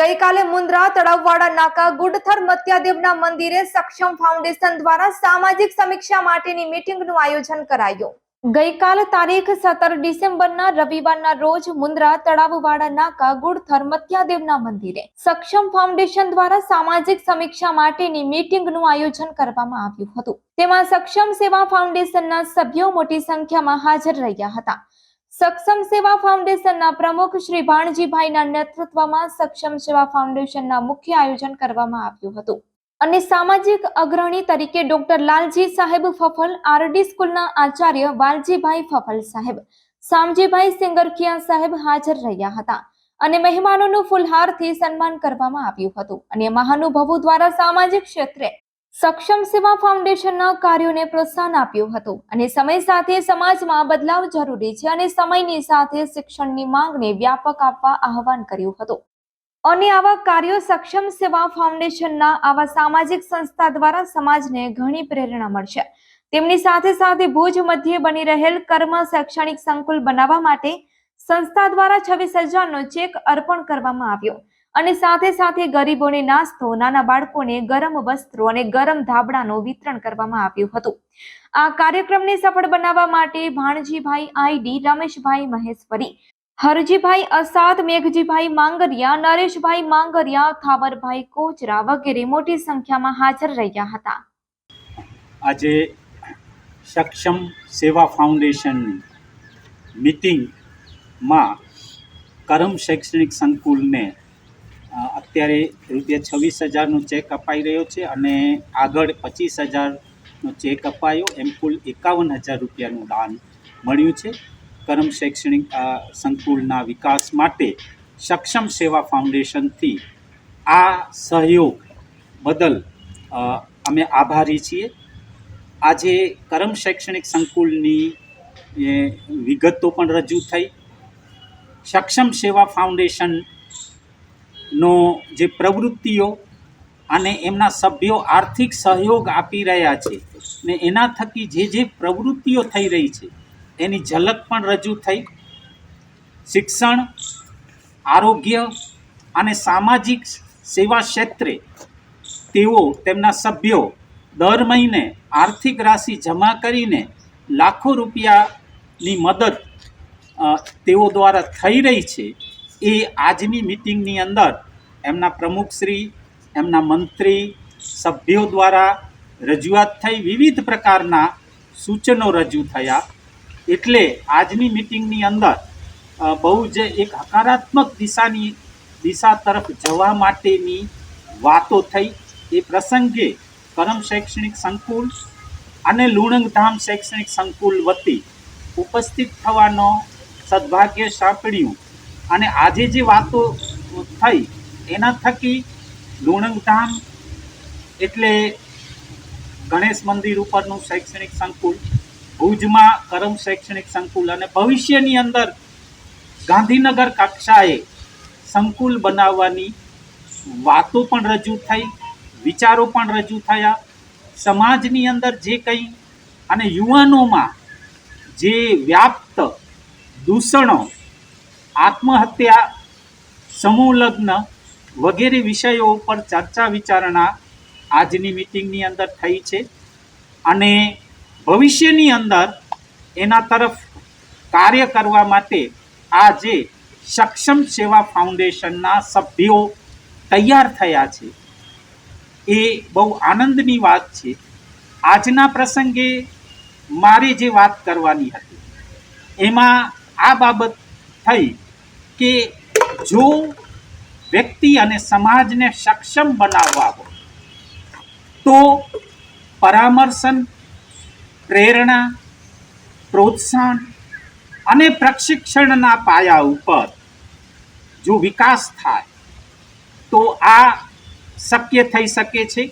ગઈકાલે મુન્દ્રા, તળાવવાડા, નાકા, ગુડથર, મત્યાદેવના મંદિરે સક્ષમ ફાઉન્ડેશન દ્વારા સામાજિક સમીક્ષા માટેની મીટિંગનું આયોજન કરાયું. ગઈકાલ તારીખ સત્તર ડિસેમ્બરના રવિવારના રોજ મુન્દ્રા, તળાવવાડા, નાકા, ગુડથર, મત્યાદેવના મંદિરે સક્ષમ ફાઉન્ડેશન દ્વારા સામાજિક સમીક્ષા માટેની મીટિંગનું આયોજન કરવામાં આવ્યું હતું. તેમાં સક્ષમ સેવા ફાઉન્ડેશનના સભ્યો મોટી સંખ્યામાં હાજર રહ્યા હતા. સક્ષમ સેવા ફાઉન્ડેશનના પ્રમુખ શ્રી ભાણજીભાઈના નેતૃત્વમાં સક્ષમ સેવા ફાઉન્ડેશનના મુખ્ય આયોજન કરવામાં આવ્યું હતું. અને સામાજિક અગ્રણી તરીકે ડોક્ટર લાલજી સાહેબ ફફલ, આરડી સ્કૂલના આચાર્ય વાલજીભાઈ ફફલ સાહેબ, સામજીભાઈ સિંગરખિયા સાહેબ હાજર રહ્યા હતા. અને મહેમાનોનું ફુલહારથી સન્માન કરવામાં આવ્યું હતું. અને મહાનુભાવો દ્વારા સામાજિક ક્ષેત્રે સક્ષમ સેવા ફાઉન્ડેશનના કાર્યોને પ્રોત્સાહન આપ્યું હતું અને સમય સાથે સમાજમાં બદલાવ જરૂરી છે અને સમયની સાથે શિક્ષણની માંગને વ્યાપક આપવા આહવાન કર્યું હતું. અને આવા કાર્યો સક્ષમ સેવા ફાઉન્ડેશનના આવા સામાજિક સંસ્થા દ્વારા સમાજને ઘણી પ્રેરણા મળશે. તેમની સાથે સાથે ભુજ મધ્યે બની રહેલ કર્મ શૈક્ષણિક સંકુલ બનાવવા માટે સંસ્થા દ્વારા છવ્વીસ હજારનો ચેક અર્પણ કરવામાં આવ્યો. અને સાથે સાથે ગરીબોને નાસ્તો, નાના બાળકોને ગરમ વસ્ત્રો અને ગરમ ધાબળાનું વિતરણ કરવામાં આવ્યું હતું. આ કાર્યક્રમને સફળ બનાવવા માટે ભાણજીભાઈ આઈડી, રમેશભાઈ મહેશ્વરી, હરજીભાઈ અસાદ, મેઘજીભાઈ માંગરિયા, નરેશભાઈ માંગરિયા, થાવરભાઈ કોચરા વગેરે મોટી સંખ્યામાં હાજર રહ્યા હતા. આજે સક્ષમ સેવા ફાઉન્ડેશનની મિટિંગમાં કરમ શૈક્ષણિક સંકુલને અત્યારે રૂપિયા છવ્વીસ હજારનો ચેક અપાઈ રહ્યો છે અને આગળ પચીસ હજારનો ચેક અપાયો. એમ કુલ એકાવન હજાર રૂપિયાનું દાન મળ્યું છે. કરમ શૈક્ષણિક સંકુલના વિકાસ માટે સક્ષમ સેવા ફાઉન્ડેશનથી આ સહયોગ બદલ અમે આભારી છીએ. આજે કરમ શૈક્ષણિક સંકુલની વિગતો પણ રજૂ થઈ. સક્ષમ સેવા ફાઉન્ડેશન નો જે પ્રવૃત્તિઓ અને એમના સભ્યો આર્થિક સહયોગ આપી રહ્યા છે ને એના થકી જે જે પ્રવૃત્તિઓ થઈ રહી છે, એની ઝલક પણ રજૂ થઈ. શિક્ષણ, આરોગ્ય અને સામાજિક સેવા ક્ષેત્રે તેઓ તેમના સભ્યો દર મહિને આર્થિક રાશિ જમા કરીને લાખો રૂપિયાની મદદ તેઓ દ્વારા થઈ રહી છે. એ આજની મિટિંગની અંદર એમના પ્રમુખશ્રી એમના મંત્રી, સભ્યો દ્વારા રજૂઆત થઈ વિવિધ પ્રકારના સૂચનો રજૂ થયા. એટલે આજની મિટિંગની અંદર બહુ જ એક હકારાત્મક દિશાની, દિશા તરફ જવા માટેની વાતો થઈ. એ પ્રસંગે કરમ શૈક્ષણિક સંકુલ અને લુણંગધામ શૈક્ષણિક સંકુલ વતી ઉપસ્થિત થવાનો સદભાગ્ય સાંપડ્યું. અને આજે જે વાતો થઈ, એના થકી લુણંગધામ એટલે ગણેશ મંદિર ઉપરનું શૈક્ષણિક સંકુલ, ભુજમાં કરમ શૈક્ષણિક સંકુલ અને ભવિષ્યની અંદર ગાંધીનગર કક્ષાએ સંકુલ બનાવવાની વાતો પણ રજૂ થઈ, વિચારો પણ રજૂ થયા. સમાજની અંદર જે કંઈ અને યુવાનોમાં જે વ્યાપ્ત દૂષણો આત્મહત્યા, સમૂહ વગેરે વિષયો ઉપર ચર્ચા વિચારણા આજની મિટિંગની અંદર થઈ છે. અને ભવિષ્યની અંદર એના તરફ કાર્ય કરવા માટે આ જે સક્ષમ સેવા ફાઉન્ડેશનના સભ્યો તૈયાર થયા છે. એ બહુ આનંદની વાત છે. આજના પ્રસંગે મારે જે વાત કરવાની હતી, એમાં આ બાબત થઈ કે જો વ્યક્તિ અને સમાજને સક્ષમ બનાવવા હોય, તો પરામર્શન, પ્રેરણા, પ્રોત્સાહન અને પ્રશિક્ષણના પાયા ઉપર જો વિકાસ થાય, તો આ શક્ય થઈ શકે છે.